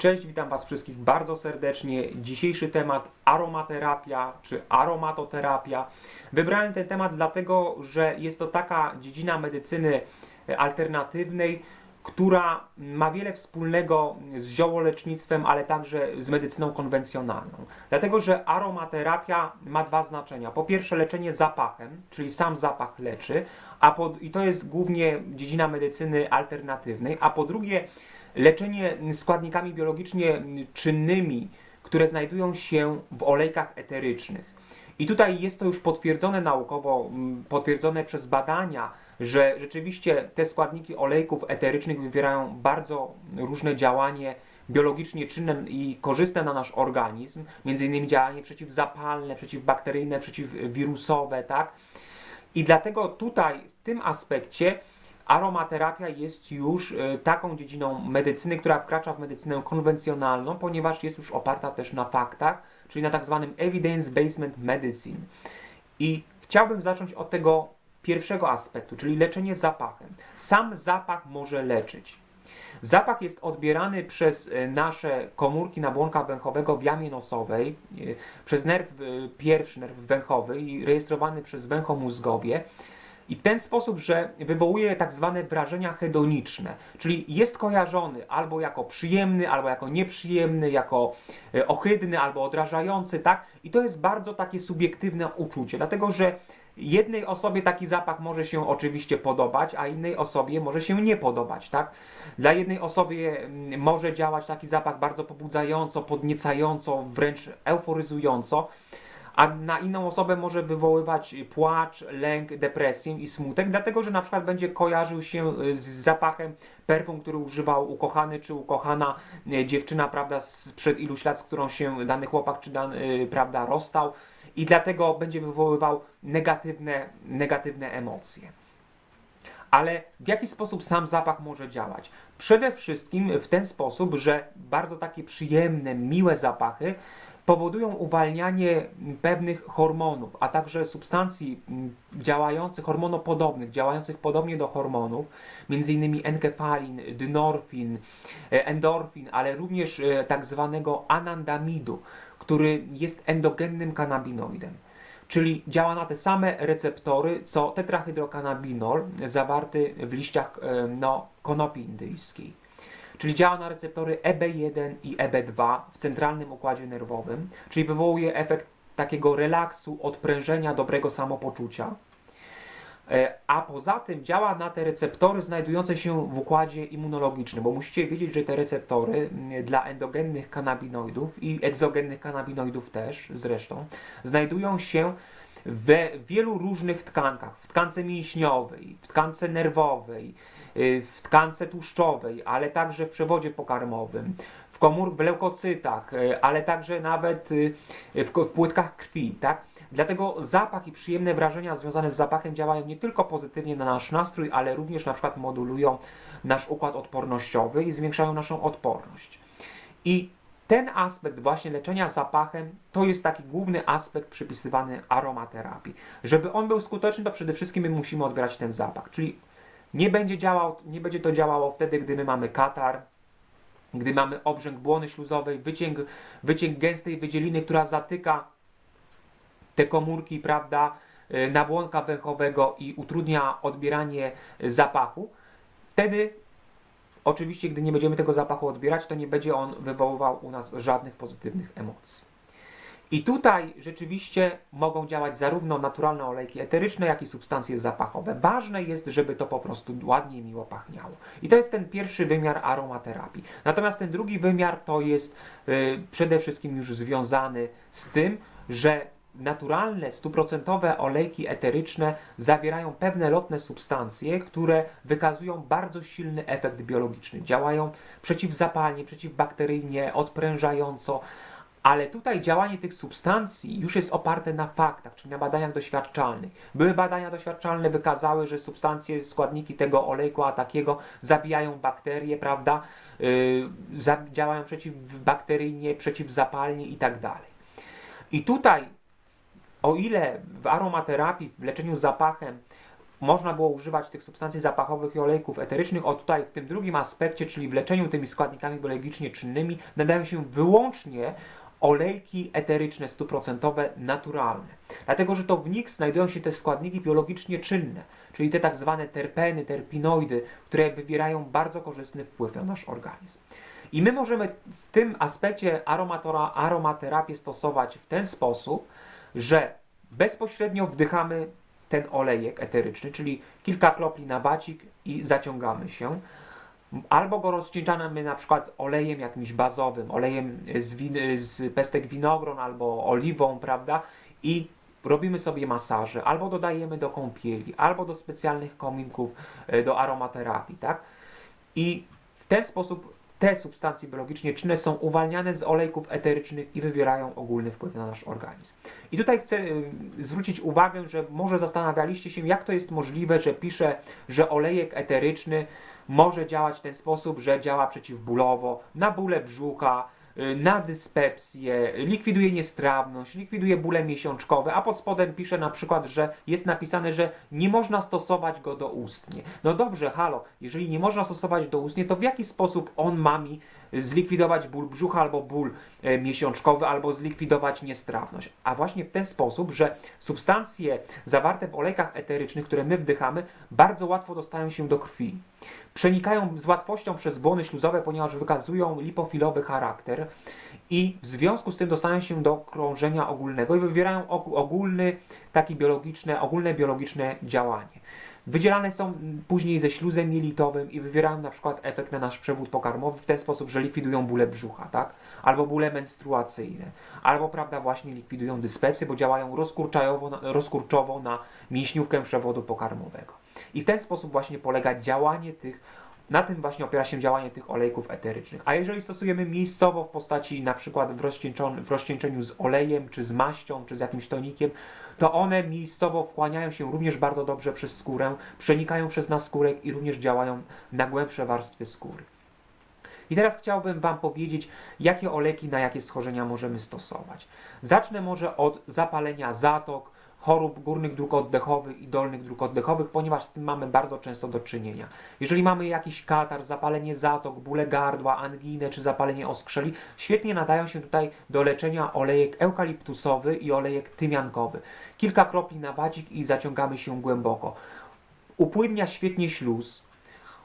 Cześć, witam Was wszystkich bardzo serdecznie. Dzisiejszy temat aromaterapia czy aromatoterapia. Wybrałem ten temat dlatego, że jest to taka dziedzina medycyny alternatywnej, która ma wiele wspólnego z ziołolecznictwem, ale także z medycyną konwencjonalną. Dlatego, że aromaterapia ma dwa znaczenia. Po pierwsze, leczenie zapachem, czyli sam zapach leczy, a po, i to jest głównie dziedzina medycyny alternatywnej, a po drugie, leczenie składnikami biologicznie czynnymi, które znajdują się w olejkach eterycznych. I tutaj jest to już potwierdzone naukowo, potwierdzone przez badania, że rzeczywiście te składniki olejków eterycznych wywierają bardzo różne działanie biologicznie czynne i korzystne na nasz organizm, między innymi działanie przeciwzapalne, przeciwbakteryjne, przeciwwirusowe, tak? I dlatego tutaj w tym aspekcie aromaterapia jest już e, taką dziedziną medycyny, która wkracza w medycynę konwencjonalną, ponieważ jest już oparta też na faktach, czyli na tak zwanym evidence-based medicine. I chciałbym zacząć od tego pierwszego aspektu, czyli leczenie zapachem. Sam zapach może leczyć. Zapach jest odbierany przez e, nasze komórki nabłonka węchowego w jamie nosowej, e, przez nerw pierwszy, nerw węchowy i rejestrowany przez węchomózgowie i w ten sposób, że wywołuje tak zwane wrażenia hedoniczne, czyli jest kojarzony albo jako przyjemny, albo jako nieprzyjemny, jako e, ohydny, albo odrażający, tak? I to jest bardzo takie subiektywne uczucie, dlatego że jednej osobie taki zapach może się oczywiście podobać, a innej osobie może się nie podobać, tak? Dla jednej osoby mm, może działać taki zapach bardzo pobudzająco, podniecająco, wręcz euforyzująco, a na inną osobę może wywoływać płacz, lęk, depresję i smutek, dlatego że na przykład będzie kojarzył się y, z zapachem perfum, który używał ukochany czy ukochana y, dziewczyna, prawda, sprzed iluś lat, z którą się dany chłopak czy dany, y, prawda, rozstał i dlatego będzie wywoływał negatywne, negatywne emocje. Ale w jaki sposób sam zapach może działać? Przede wszystkim w ten sposób, że bardzo takie przyjemne, miłe zapachy powodują uwalnianie pewnych hormonów, a także substancji mm, działających, hormonopodobnych, działających podobnie do hormonów, m.in. enkefalin, dynorfin, e, endorfin, ale również e, tak zwanego anandamidu, który jest endogennym kanabinoidem. Czyli działa na te same receptory, co tetrahydrokanabinol zawarty w liściach e, no, konopi indyjskiej czyli działa na receptory EB1 i EB2 w centralnym układzie nerwowym, czyli wywołuje efekt takiego relaksu, odprężenia, dobrego samopoczucia. E, a poza tym działa na te receptory znajdujące się w układzie immunologicznym, bo musicie wiedzieć, że te receptory mm, dla endogennych kanabinoidów i egzogennych kanabinoidów też zresztą znajdują się we wielu różnych tkankach, w tkance mięśniowej, w tkance nerwowej, w tkance tłuszczowej, ale także w przewodzie pokarmowym, w komór, w leukocytach, y, ale także nawet y, w, w płytkach krwi, tak? Dlatego zapach i przyjemne wrażenia związane z zapachem działają nie tylko pozytywnie na nasz nastrój, ale również na przykład modulują nasz układ odpornościowy i zwiększają naszą odporność. I ten aspekt właśnie leczenia zapachem to jest taki główny aspekt przypisywany aromaterapii. Żeby on był skuteczny, to przede wszystkim my musimy odbierać ten zapach. Czyli nie będzie, działał, nie będzie to działało wtedy, gdy my mamy katar, gdy mamy obrzęk błony śluzowej, wycięg, wycięg gęstej wydzieliny, która zatyka te komórki, prawda, y, nabłonka węchowego i utrudnia odbieranie zapachu. Wtedy Oczywiście, gdy nie będziemy tego zapachu odbierać, to nie będzie on wywoływał u nas żadnych pozytywnych emocji. I tutaj rzeczywiście mogą działać zarówno naturalne olejki eteryczne, jak i substancje zapachowe. Ważne jest, żeby to po prostu ładnie i miło pachniało. I to jest ten pierwszy wymiar aromaterapii. Natomiast ten drugi wymiar to jest yy, przede wszystkim już związany z tym, że naturalne, stuprocentowe olejki eteryczne zawierają pewne lotne substancje, które wykazują bardzo silny efekt biologiczny. Działają przeciwzapalnie, przeciwbakteryjnie, odprężająco, ale tutaj działanie tych substancji już jest oparte na faktach, czyli na badaniach doświadczalnych. Były badania doświadczalne, wykazały, że substancje, składniki tego olejku a takiego zabijają bakterie, prawda? Yy, działają przeciwbakteryjnie, przeciwzapalnie i tak dalej. I tutaj o ile w aromaterapii, w leczeniu zapachem można było używać tych substancji zapachowych i olejków eterycznych. O tutaj w tym drugim aspekcie, czyli w leczeniu tymi składnikami biologicznie czynnymi, nadają się wyłącznie olejki eteryczne stuprocentowe naturalne. Dlatego, że to w nich znajdują się te składniki biologicznie czynne, czyli te tak zwane terpeny, terpinoidy, które wywierają bardzo korzystny wpływ na nasz organizm. I my możemy w tym aspekcie aromatora, aromaterapię stosować w ten sposób, że bezpośrednio wdychamy ten olejek eteryczny, czyli kilka kropli na bacik i zaciągamy się. Albo go rozcieńczamy na przykład olejem jakimś bazowym, olejem z, z pestek winogron albo oliwą, prawda? I robimy sobie masaże, albo dodajemy do kąpieli, albo do specjalnych kominków, e, do aromaterapii, tak? I w ten sposób te substancje biologicznie czynne są uwalniane z olejków eterycznych i wywierają ogólny wpływ na nasz organizm. I tutaj chcę y, zwrócić uwagę, że może zastanawialiście się, jak to jest możliwe, że pisze, że olejek eteryczny może działać w ten sposób, że działa przeciwbólowo, na bóle brzucha, y, na dyspepsję, likwiduje niestrawność, likwiduje bóle miesiączkowe, a pod spodem pisze na przykład, że jest napisane, że nie można stosować go doustnie. No dobrze, halo, jeżeli nie można stosować doustnie, to w jaki sposób on ma mi zlikwidować ból brzucha albo ból e, miesiączkowy, albo zlikwidować niestrawność. A właśnie w ten sposób, że substancje zawarte w olejkach eterycznych, które my wdychamy, bardzo łatwo dostają się do krwi. Przenikają z łatwością przez błony śluzowe, ponieważ wykazują lipofilowy charakter i w związku z tym dostają się do krążenia ogólnego i wywierają ogólny, taki biologiczne, ogólne biologiczne działanie. Wydzielane są później ze śluzem jelitowym i wywierają na przykład efekt na nasz przewód pokarmowy w ten sposób, że likwidują bóle brzucha, tak? Albo bóle menstruacyjne, albo prawda właśnie likwidują dyspepsję, bo działają rozkurczowo na, mięśniówkę przewodu pokarmowego. I w ten sposób właśnie polega działanie tych na tym właśnie opiera się działanie tych olejków eterycznych. A jeżeli stosujemy miejscowo w postaci na przykład w, w rozcieńczeniu z olejem, czy z maścią, czy z jakimś tonikiem, to one miejscowo wchłaniają się również bardzo dobrze przez skórę, przenikają przez naskórek i również działają na głębsze warstwy skóry. I teraz chciałbym Wam powiedzieć, jakie olejki na jakie schorzenia możemy stosować. Zacznę może od zapalenia zatok, chorób górnych dróg oddechowych i dolnych dróg oddechowych, ponieważ z tym mamy bardzo często do czynienia. Jeżeli mamy jakiś katar, zapalenie zatok, bóle gardła, anginę czy zapalenie oskrzeli, świetnie nadają się tutaj do leczenia olejek eukaliptusowy i olejek tymiankowy. Kilka kropli na wadzik i zaciągamy się głęboko. Upłynnia świetnie śluz,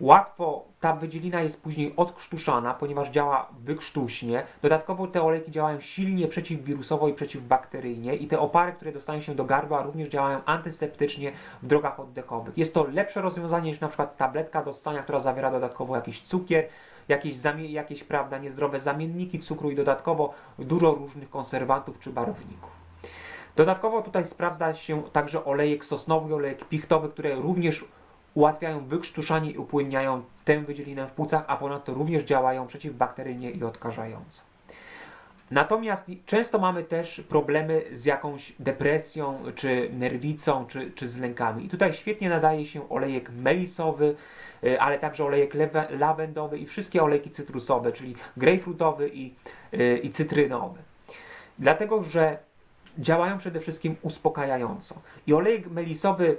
Łatwo ta wydzielina jest później odkrztuszana, ponieważ działa wykrztuśnie. Dodatkowo te olejki działają silnie przeciwwirusowo i przeciwbakteryjnie i te opary, które dostają się do gardła również działają antyseptycznie w drogach oddechowych. Jest to lepsze rozwiązanie niż na przykład tabletka do ssania, która zawiera dodatkowo jakiś cukier, jakieś, jakieś prawda, niezdrowe zamienniki cukru i dodatkowo dużo różnych konserwantów czy barwników. Dodatkowo tutaj sprawdza się także olejek sosnowy, olejek pichtowy, które również ułatwiają wykrztuszanie i upłynniają tę wydzielinę w płucach, a ponadto również działają przeciwbakteryjnie i odkażająco. Natomiast często mamy też problemy z jakąś depresją, czy nerwicą, czy, czy z lękami. I tutaj świetnie nadaje się olejek melisowy, y, ale także olejek lawendowy i wszystkie olejki cytrusowe, czyli grejpfrutowy i, y, i cytrynowy. Dlatego, że działają przede wszystkim uspokajająco. I olejek melisowy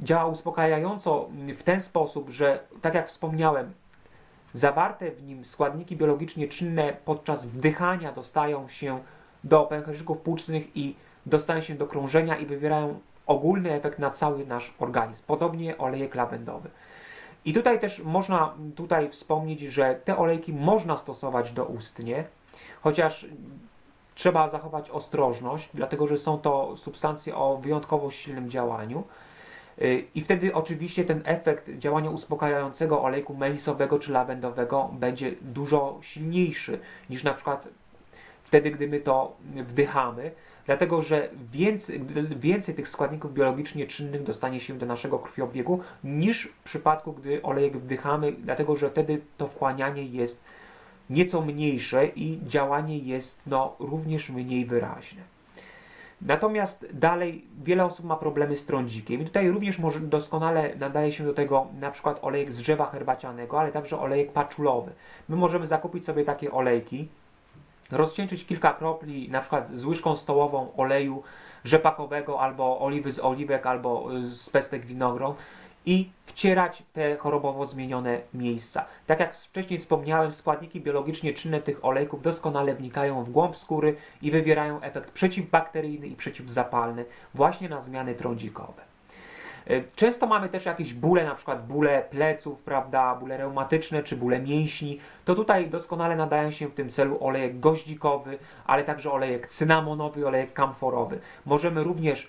działa uspokajająco w ten sposób, że tak jak wspomniałem, zawarte w nim składniki biologicznie czynne podczas wdychania dostają się do pęcherzyków płucznych i dostają się do krążenia i wywierają ogólny efekt na cały nasz organizm. Podobnie olejek lawendowy. I tutaj też można tutaj wspomnieć, że te olejki można stosować doustnie, chociaż trzeba zachować ostrożność, dlatego że są to substancje o wyjątkowo silnym działaniu. Y, I wtedy oczywiście ten efekt działania uspokajającego olejku melisowego czy lawendowego będzie dużo silniejszy niż na przykład wtedy, gdy my to wdychamy, dlatego że więcej, więcej tych składników biologicznie czynnych dostanie się do naszego krwiobiegu niż w przypadku, gdy olejek wdychamy, dlatego że wtedy to wchłanianie jest nieco mniejsze i działanie jest no, również mniej wyraźne. Natomiast dalej wiele osób ma problemy z trądzikiem. I tutaj również może doskonale nadaje się do tego na przykład olejek z drzewa herbacianego, ale także olejek paczulowy. My możemy zakupić sobie takie olejki rozcieńczyć kilka kropli, na przykład z łyżką stołową oleju rzepakowego albo oliwy z oliwek albo z pestek winogron i wcierać te chorobowo zmienione miejsca. Tak jak wcześniej wspomniałem, składniki biologicznie czynne tych olejków doskonale wnikają w głąb skóry i wywierają efekt przeciwbakteryjny i przeciwzapalny właśnie na zmiany trądzikowe. Y, Często mamy też jakieś bóle, na przykład bóle pleców, prawda, bóle reumatyczne czy bóle mięśni. To tutaj doskonale nadają się w tym celu olejek goździkowy, ale także olejek cynamonowy olejek kamforowy. Możemy również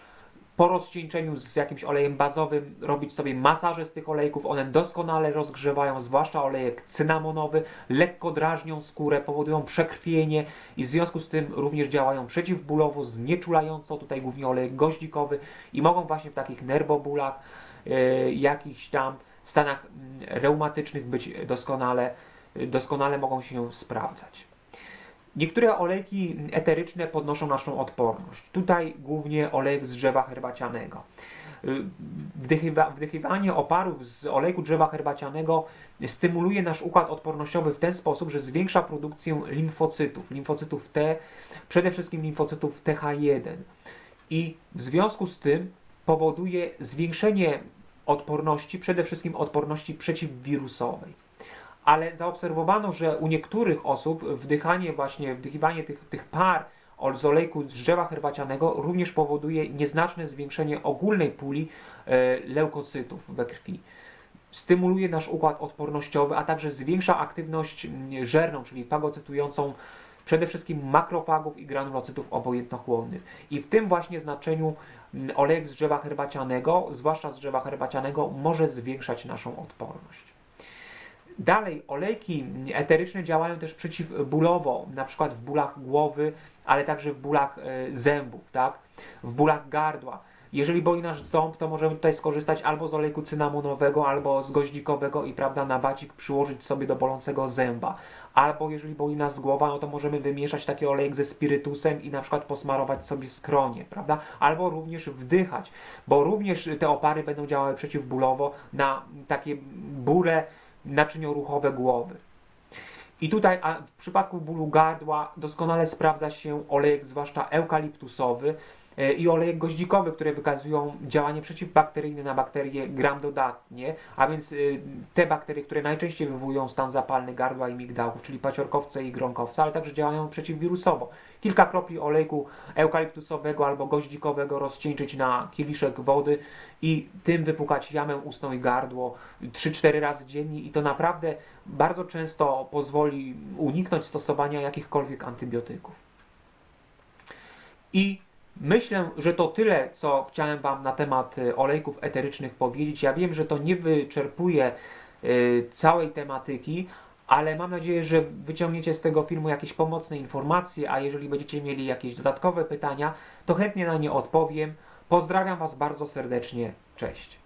po rozcieńczeniu z jakimś olejem bazowym robić sobie masaże z tych olejków. One doskonale rozgrzewają, zwłaszcza olejek cynamonowy, lekko drażnią skórę, powodują przekrwienie i w związku z tym również działają przeciwbólowo, znieczulająco, tutaj głównie olejek goździkowy i mogą właśnie w takich nerbobólach, yy, jakichś tam stanach mm, reumatycznych być doskonale, doskonale mogą się sprawdzać. Niektóre olejki eteryczne podnoszą naszą odporność. Tutaj głównie olejek z drzewa herbacianego. Y, Wdychywa, wdychywanie oparów z olejku drzewa herbacianego stymuluje nasz układ odpornościowy w ten sposób, że zwiększa produkcję limfocytów, limfocytów T, przede wszystkim limfocytów TH1. I w związku z tym powoduje zwiększenie odporności, przede wszystkim odporności przeciwwirusowej ale zaobserwowano, że u niektórych osób wdychanie właśnie, wdychiwanie tych, tych par ol- z drzewa herbacianego również powoduje nieznaczne zwiększenie ogólnej puli e, leukocytów we krwi. Stymuluje nasz układ odpornościowy, a także zwiększa aktywność żerną, czyli fagocytującą przede wszystkim makrofagów i granulocytów obojętnochłonnych. I w tym właśnie znaczeniu olejek z drzewa herbacianego, zwłaszcza z drzewa herbacianego, może zwiększać naszą odporność. Dalej, olejki eteryczne działają też przeciwbólowo, na przykład w bólach głowy, ale także w bólach e, zębów, tak? w bólach gardła. Jeżeli boli nasz ząb, to możemy tutaj skorzystać albo z olejku cynamonowego, albo z goździkowego i prawda, na bacik przyłożyć sobie do bolącego zęba. Albo jeżeli boli nas głowa, no to możemy wymieszać taki olejek ze spirytusem i na przykład posmarować sobie skronie, prawda? Albo również wdychać, bo również te opary będą działały przeciwbólowo na takie bóle naczynioruchowe głowy. I tutaj a w przypadku bólu gardła doskonale sprawdza się olejek, zwłaszcza eukaliptusowy i olejek goździkowy, które wykazują działanie przeciwbakteryjne na bakterie gram dodatnie, a więc y, te bakterie, które najczęściej wywołują stan zapalny gardła i migdałów, czyli paciorkowce i gronkowce, ale także działają przeciwwirusowo. Kilka kropli olejku eukaliptusowego albo goździkowego rozcieńczyć na kieliszek wody i tym wypukać jamę ustną i gardło 3-4 razy dziennie i to naprawdę bardzo często pozwoli uniknąć stosowania jakichkolwiek antybiotyków. I myślę, że to tyle, co chciałem Wam na temat y, olejków eterycznych powiedzieć. Ja wiem, że to nie wyczerpuje y, całej tematyki, ale mam nadzieję, że wyciągniecie z tego filmu jakieś pomocne informacje, a jeżeli będziecie mieli jakieś dodatkowe pytania, to chętnie na nie odpowiem. Pozdrawiam Was bardzo serdecznie. Cześć.